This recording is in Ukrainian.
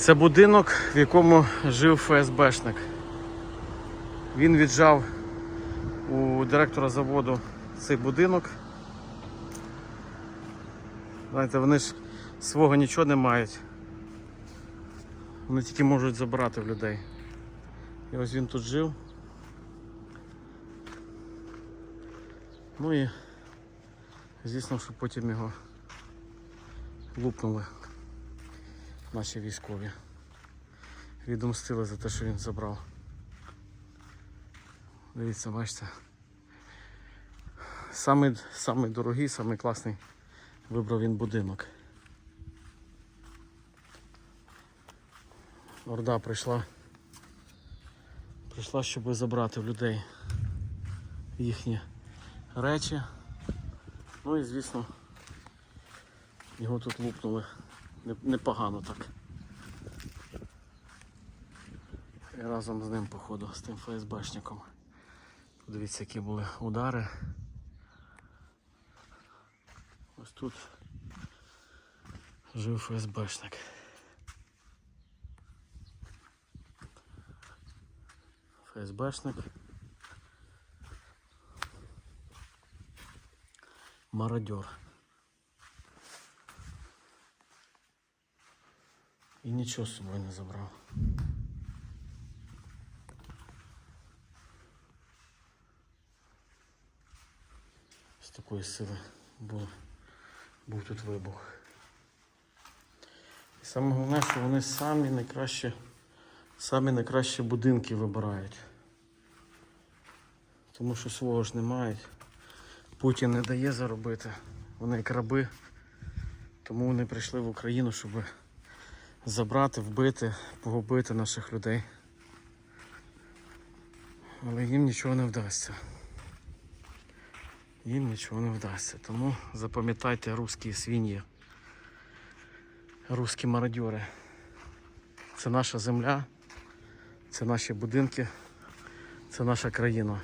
Це будинок, в якому жив ФСБшник. Він віджав у директора заводу цей будинок. Знаєте, вони ж свого нічого не мають. Вони тільки можуть забрати в людей. І ось він тут жив. Ну і звісно, що потім його лупнули наші військові. Відомстили за те, що він забрав. Дивіться, бачите. Самий, самий дорогий, самий класний вибрав він будинок. Орда прийшла. Прийшла, щоб забрати в людей їхні речі. Ну і звісно, його тут лупнули. Не- Непогано так. І разом з ним, походу, з тим ФСБшником. Подивіться, які були удари. Ось тут жив ФСБшник. ФСБшник. Мародер. І нічого з собою не забрав. З такої сили був, був тут вибух. І саме головне, що вони самі найкраще, самі найкращі будинки вибирають. Тому що свого ж не мають. Путін не дає заробити. Вони як раби. Тому вони прийшли в Україну, щоб забрати, вбити, погубити наших людей. Але їм нічого не вдасться. Їм нічого не вдасться. Тому запам'ятайте русські свиньї, русські мародьори. Це наша земля, це наші будинки, це наша країна.